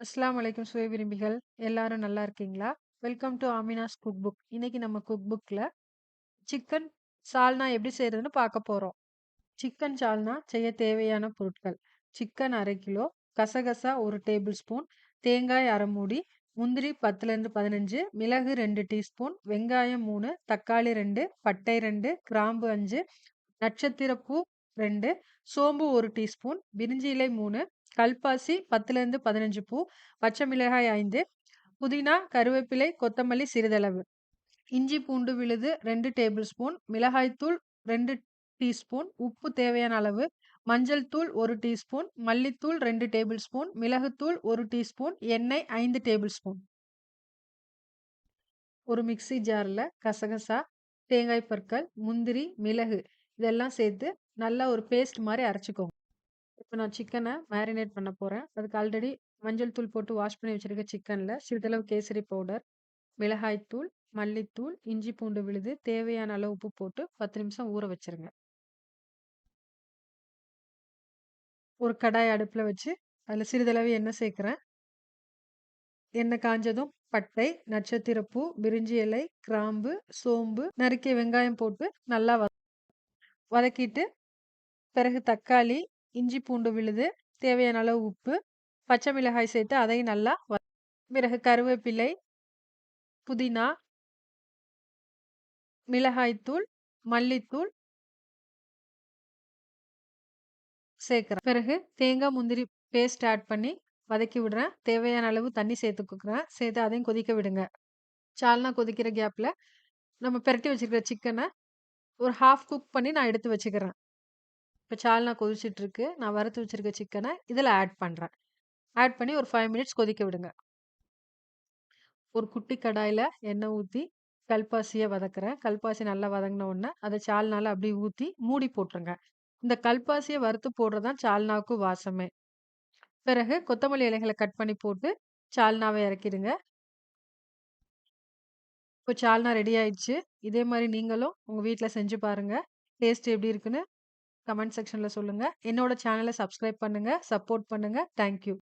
அஸ்லாம் அலைக்கும் சுவை விரும்பிகள். எல்லாரும் நல்லா இருக்கீங்களா? Welcome to Amina's cook book. இன்னைக்கு நம்ம குக் புக்கில் சிக்கன் சால்னா எப்படி செய்யறதுன்னு பார்க்க போகிறோம் சிக்கன் சால்னா செய்ய தேவையான பொருட்கள்: சிக்கன் அரை கிலோ, கசகசா ஒரு டேபிள் ஸ்பூன், தேங்காய் அரை மூடி, முந்திரி 10லேருந்து 15, மிளகு ரெண்டு டீஸ்பூன், வெங்காயம் மூணு தக்காளி ரெண்டு பட்டை ரெண்டு கிராம்பு அஞ்சு நட்சத்திரப்பூ ரெண்டு சோம்பு ஒரு டீஸ்பூன், பிரிஞ்சி இலை மூணு கல்பாசி 10லேருந்து 15 பூ, பச்சை மிளகாய் ஐந்து புதினா, கருவேப்பிலை, கொத்தமல்லி சிறிதளவு. இஞ்சி பூண்டு விழுது ரெண்டு டேபிள் ஸ்பூன், மிளகாய்த்தூள் ரெண்டு டீஸ்பூன், உப்பு தேவையான அளவு, மஞ்சள் தூள் ஒரு டீஸ்பூன், மல்லித்தூள் ரெண்டு டேபிள் ஸ்பூன், மிளகுத்தூள் ஒரு டீஸ்பூன், எண்ணெய் ஐந்து டேபிள் ஸ்பூன். ஒரு மிக்ஸி ஜாரில் கசகசா, தேங்காய் பற்கள், முந்திரி, மிளகு இதெல்லாம் சேர்த்து நல்லா ஒரு பேஸ்ட் மாதிரி அரைச்சிக்கோங்க இப்போ நான் சிக்கனை மேரினேட் பண்ண போகிறேன் அதுக்கு ஆல்ரெடி மஞ்சள் தூள் போட்டு வாஷ் பண்ணி வச்சுருக்க சிக்கனில் சிறிதளவு கேசரி பவுடர், மிளகாய் தூள், மல்லித்தூள், இஞ்சி பூண்டு விழுது, தேவையான அளவு உப்பு போட்டு 10 நிமிஷம் ஊற வச்சுருங்க. ஒரு கடாய் அடுப்பில் வச்சு, அதில் சிறிதளவு எண்ணெய் சேர்க்குறேன் எண்ணெய் காஞ்சதும் பட்டை, நட்சத்திரப்பூ, பிரிஞ்சி இலை, கிராம்பு, சோம்பு, நறுக்கிய வெங்காயம் போட்டு நல்லா வ வதக்கிட்டு, பிறகு தக்காளி, இஞ்சி பூண்டு விழுது, தேவையான அளவு உப்பு, பச்சை மிளகாய் சேர்த்து அதையும் நல்லா வ பிறகு கருவேப்பிலை, புதினா மிளகாய்த்தூள், மல்லித்தூள் சேர்க்குறேன் பிறகு தேங்காய், முந்திரி பேஸ்ட் ஆட் பண்ணி வதக்கி விடுறேன். தேவையான அளவு தண்ணி சேர்த்துக்குக்குறேன் சேர்த்து அதையும் கொதிக்க விடுங்க. சால்னா கொதிக்கிற கேப்ல நம்ம பெரட்டி வச்சிருக்கிற சிக்கனை ஒரு ஹாஃப் குக் பண்ணி நான் எடுத்து வச்சுக்கிறேன். இப்போ சால்னா கொதிச்சிட்டு இருக்கு. நான் வறுத்து வச்சிருக்க சிக்கனை இதில் ஆட் பண்ணுறேன் ஆட் பண்ணி ஒரு ஃபைவ் மினிட்ஸ் கொதிக்க விடுங்க. ஒரு குட்டி கடாயில் எண்ணெய் ஊற்றி கல்பாசியை வதக்குறேன். கல்பாசி நல்லா வதங்கின உடனே அதை சால்னால அப்படியே ஊற்றி மூடி போட்டுருங்க. இந்த கல்பாசியை வறுத்து போடுறது தான் சால்னாவுக்கு வாசமே. பிறகு கொத்தமல்லி இலைகளை கட் பண்ணி போட்டு சால்னாவை இறக்கிடுங்க. இப்போ சால்னா ரெடி ஆயிடுச்சு. இதே மாதிரி நீங்களும் உங்கள் வீட்டில் செஞ்சு பாருங்கள் டேஸ்ட் எப்படி இருக்குன்னு கமெண்ட் செக்ஷனில் சொல்லுங்கள் என்னோட சேனலை சப்ஸ்கிரைப் பண்ணுங்கள் சப்போர்ட் பண்ணுங்கள் தேங்க் யூ.